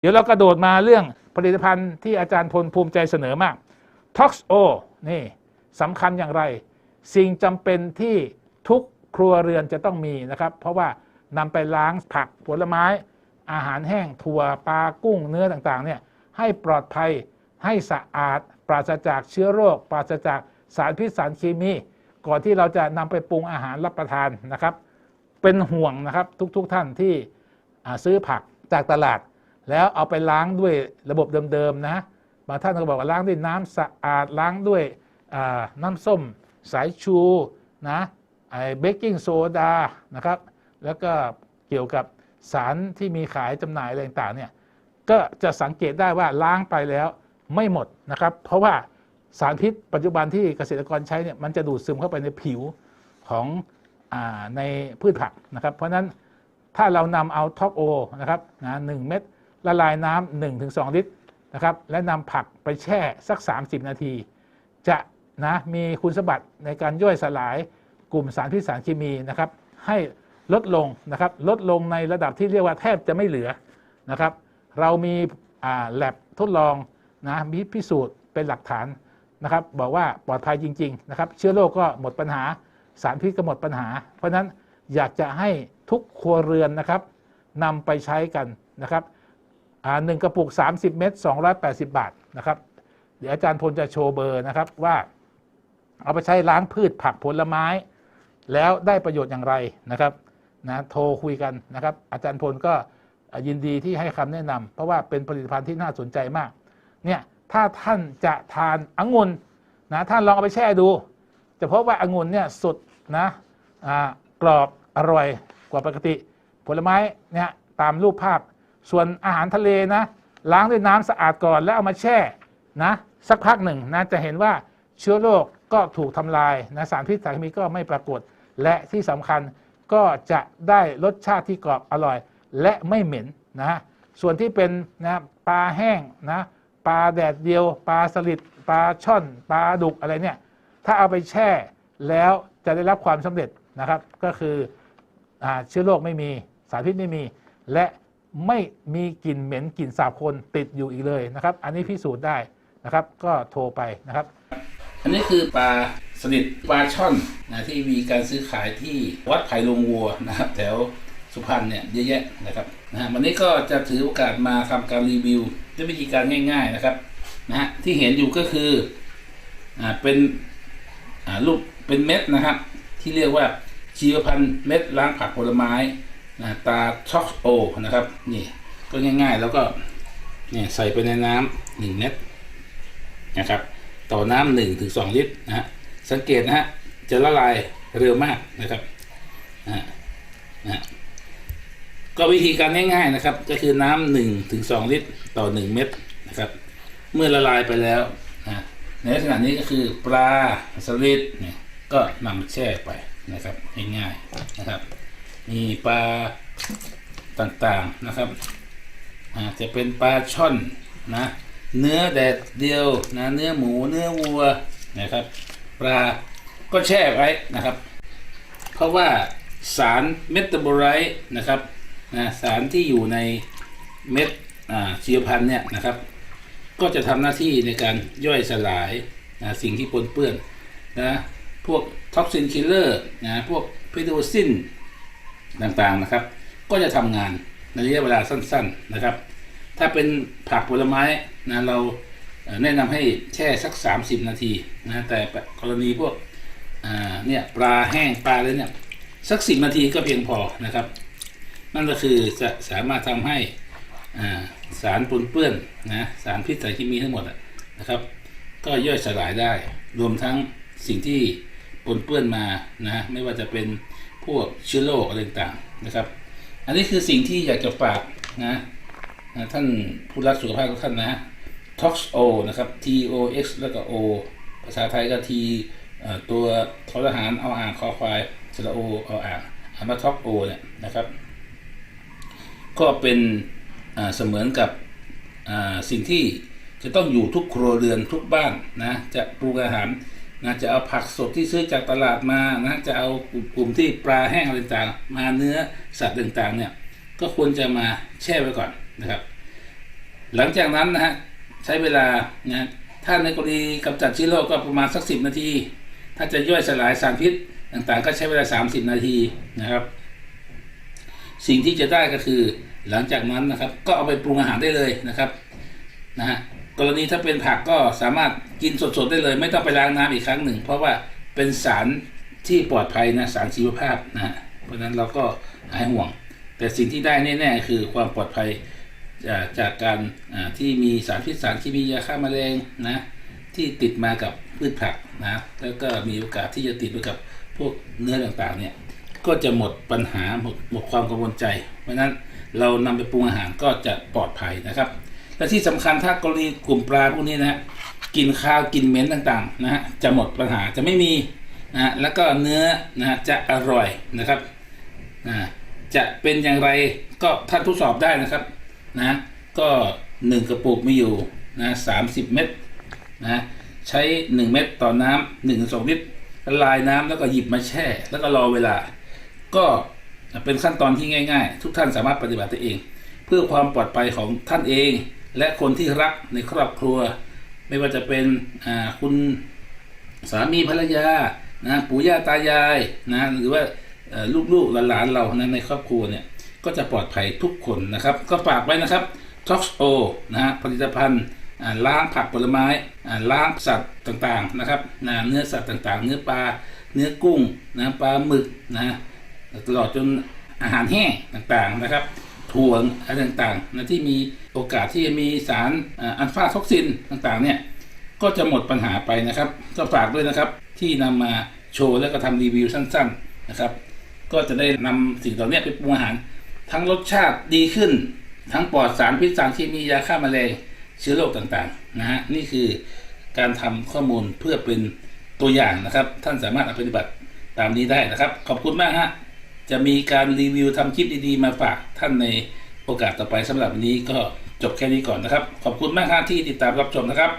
เดี๋ยวเรากระโดดมาเรื่องผลิตภัณฑ์ที่อาจารย์พลภูมิใจเสนอมาก Tox O นี่สำคัญอย่างไร สิ่งจำเป็นที่ทุกครัวเรือนจะต้องมีนะครับ เพราะว่านำไปล้างผักผลไม้ อาหารแห้งถั่วปลากุ้งเนื้อต่างๆเนี่ยให้ปลอดภัยให้สะอาด ปราศจากเชื้อโรค ปราศจากสารพิษสารเคมี ก่อนที่เราจะนำไปปรุงอาหารรับประทานนะครับ เป็นห่วงนะครับทุกๆทท่านที่ซื้อผักจากตลาด แล้วเอาไปล้างด้วยระบบเดิมๆนะบางท่านก็บอกว่าล้างด้วยน้ำสะอาดล้างด้วยน้ำส้มสายชูนะไอเบกกิ้งโซดานะครับ แล้วก็เกี่ยวกับสารที่มีขายจำหน่ายอะไรต่างๆเนี่ยก็จะสังเกตได้ว่าล้างไปแล้วไม่หมดนะครับ เพราะว่าสารพิษปัจจุบันที่เกษตรกรใช้เนี่ยมันจะดูดซึมเข้าไปในผิวของอในพืชผักนะครับ เพราะฉะนั้นถ้าเรานำเอาท็อกโอนะครับนะหนึ่งเม็ด ละลายน้ำหนึ่งถึงสองลิตรนะครับและนำผักไปแช่สัก 30 นาที จะนะมีคุณสมบัติในการย่อยสลายกลุ่มสารพิษสารเคมีนะครับ ให้ลดลงนะครับลดลงในระดับที่เรียกว่าแทบจะไม่เหลือนะครับ เรามีแลบทดลองนะมีพิสูจน์เป็นหลักฐานนะครับ บอกว่าปลอดภัยจริง ๆ นะครับ เชื้อโรคก็หมดปัญหาสารพิษก็หมดปัญหา เพราะฉะนั้นอยากจะให้ทุกครัวเรือนนะครับนำไปใช้กันนะครับ อ่าหนึ่งกระปุก 30 เม็ด280 บาทนะครับ เดี๋ยวอาจารย์พลจะโชว์เบอร์นะครับว่า เอาไปใช้ล้างพืชผักผลไม้ แล้วได้ประโยชน์อย่างไรนะครับนะโทรคุยกันนะครับ อาจารย์พลก็ยินดีที่ให้คำแนะนำเพราะว่าเป็นผลิตภัณฑ์ที่น่าสนใจมากเนี่ยถ้าท่านจะทานองุ่นนะท่านลองเอาไปแช่ดู จะพบว่าองุ่นเนี่ยสดนะอ่ากรอบอร่อยกว่าปกติ ผลไม้เนี่ยตามรูปภาพ ส่วนอาหารทะเลนะล้างด้วยน้ำสะอาดก่อนแล้วเอามาแช่นะสักพักหนึ่งนะจะเห็นว่าเชื้อโรคก็ถูกทำลายนะสารพิษสารเคมีก็ไม่ปรากฏ และที่สำคัญก็จะได้รสชาติที่กรอบอร่อย และไม่เหม็นนะส่วนที่เป็นนะปลาแห้งนะปลาแดดเดียว ปลาสลิดปลาช่อนปลาดุกอะไรเนี่ยถ้าเอาไปแช่แล้วจะได้รับความสำเร็จนะครับ ก็คืออเชื้อโรคไม่มีสารพิษไม่มี และ ไม่มีกลิ่นเหม็นกลิ่นสาบคนติดอยู่อีกเลยนะครับ อันนี้พิสูจน์ได้นะครับ ก็โทรไปนะครับ อันนี้คือปลาสลิดปลาช่อนนะที่มีการซื้อขายที่วัดไผ่ลงวัวนะครับ แถวสุพรรณเนี่ยเยอะแยะนะครับนะวันนี้ก็จะถือโอกาสมาทำการรีวิวด้วยวิธีการง่าย ๆนะครับนะฮะที่เห็นอยู่ก็คืออ่าเป็นอ่ารูปเป็นเม็ดนะครับ ที่เรียกว่าชีวพันธุ์เม็ดล้างผักผลไม้ นะตาช็อกโอนะครับนี่ก็ง่ายๆ แล้วก็เนี่ยใส่ไปในน้ำหนึ่งเม็ดนะครับต่อน้ำหนึ่งถึงสองลิตรนะฮะสังเกตนะฮะจะละลายเร็วมากนะครับนะฮะนะก็วิธีการง่ายๆนะครับ ก็คือน้ำหนึ่งถึงสองลิตรต่อหนึ่งเม็ดนะครับ เมื่อละลายไปแล้วนะในลักษณะนี้ก็คือปลาสลิดเนี่ยก็นำแช่ไปนะครับง่ายๆนะครับ มีปลาต่างๆนะครับอาจะเป็นปลาช่อนนะเนื้อแดดเดียวนะเนื้อหมูเนื้อวัวนะครับ ปลาก็แช่ไว้นะครับ เพราะว่าสารเมตาบอไรต์นะครับนะสารที่อยู่ในเม็ดชีวพันธุ์เนี่ยนะครับ ก็จะทำหน้าที่ในการย่อยสลายนะสิ่งที่ปนเปื้อนนะพวกท็อกซินคิลเลอร์นะพวกพิโดซิน ต่างๆนะครับ ก็จะทำงานในระยะเวลาสั้น ๆนะครับ ถ้าเป็นผักผลไม้นะเราแนะนำให้แช่สัก 30 นาทีนะแต่กรณีพวกเนี่ยปลาแห้งปลาอะไรเนี่ยสัก 10 นาทีก็เพียงพอนะครับ นั่นก็คือจะสามารถทำให้สารปนเปื้อนนะสารพิษสารเคมีทั้งหมดนะครับ ก็ย่อยสลายได้รวมทั้งสิ่งที่ปนเปื้อนมานะไม่ว่าจะเป็น พวกเชื้อโรคอะไรต่างๆนะครับ อันนี้คือสิ่งที่อยากจะฝากนะนะท่านผู้รักสุขภาพทุกท่านนะ Tox O นะครับ T O X แล้วก็ O ภาษาไทยก็ T ตัวททหารเอาอ่างคอควายสระโอเอาอ่างอ่านมา Tox O เนี่ยนะครับ ก็เป็นเสมือนกับสิ่งที่จะต้องอยู่ทุกครัวเรือนทุกบ้านนะจะปรุงอาหาร นะจะเอาผักสดที่ซื้อจากตลาดมานะจะเอากลุ่มที่ปลาแห้งอะไรต่างๆมาเนื้อสัตว์ต่างๆเนี่ยก็ควรจะมาแช่ไว้ก่อนนะครับ หลังจากนั้นนะฮะใช้เวลานะถ้าในกรณีกำจัดเชื้อโรคก็ประมาณสักสินาที ถ้าจะย่อยสลายสารพิษต่างๆ ก็ใช้เวลา 30 นาทีนะครับ สิ่งที่จะได้ก็คือหลังจากนั้นนะครับ ก็เอาไปปรุงอาหารได้เลยนะครับนะฮะ กรณีถ้าเป็นผักก็สามารถกินสดๆได้เลย ไม่ต้องไปล้างน้ำอีกครั้งหนึ่ง เพราะว่าเป็นสารที่ปลอดภัยนะสารชีวภาพนะเพราะฉะนั้นเราก็หายห่วง แต่สิ่งที่ได้แน่ๆคือความปลอดภัยจากจากการที่มีสารพิษสารเคมียาฆ่าแมลงนะที่ติดมากับพืชผักนะแล้วก็มีโอกาสที่จะติดไปกับพวกเนื้อต่างๆเนี่ยก็จะหมดปัญหาหมดหมดความกังวลใจ เพราะฉะนั้นเรานำไปปรุงอาหารก็จะปลอดภัยนะครับ และที่สำคัญถ้ากรณีกลุ่มปลาพวกนี้นะฮะกินข้าวกินเหม็นต่างๆนะฮะจะหมดปัญหาจะไม่มีนะฮะแล้วก็เนื้อนะฮะจะอร่อยนะครับนะจะเป็นอย่างไรก็ท่านทดสอบได้นะครับนะก็หนึ่งกระปุกมีอยู่นะสามสิบเม็ดนะใช้ 1 เม็ดต่อน้ำหนึ่งสองลิตรละลายน้ำแล้วก็หยิบมาแช่ แล้วก็รอเวลา ก็เป็นขั้นตอนที่ง่าย ๆ ทุกท่านสามารถปฏิบัติได้เอง เพื่อความปลอดภัยของท่านเอง และคนที่รักในครอบครัว ไม่ว่าจะเป็นคุณสามีภรรยานะปู่ย่าตายายนะหรือว่าลูกๆหลานๆเรานะในครอบครัวเนี่ยก็จะปลอดภัยทุกคนนะครับ ก็ฝากไว้นะครับ t o x o นะฮะผลิตภัณฑ์ล้างผักผลไม้ล้างสัตว์ต่างๆนะครับนะเนื้อสัตว์ต่างๆ เนื้อปลาเนื้อกุ้งนะปลาหมึกนะตลอดจนอาหารแห้งต่างๆนะครับ ถั่วอะไรต่างๆนะที่มีโอกาสที่จะมีสารอัลฟาท็อกซินต่างๆเนี่ยก็จะหมดปัญหาไปนะครับ ก็ฝากด้วยนะครับที่นำมาโชว์และก็ทำรีวิวสั้นๆนะครับ ก็จะได้นำสิ่งเหล่านี้ไปปรุงอาหาร ทั้งรสชาติดีขึ้น ทั้งปลอดสารพิษสารเคมียาฆ่าแมลงเชื้อโรคต่างๆนะฮะนี่คือการทำข้อมูลเพื่อเป็นตัวอย่างนะครับ ท่านสามารถปฏิบัติตามนี้ได้นะครับ ขอบคุณมากฮะ จะมีการรีวิวทำคลิปดีๆมาฝากท่านในโอกาสต่อไปสำหรับวันนี้ก็จบแค่นี้ก่อนนะครับ ขอบคุณมากครับที่ติดตามรับชมนะครับ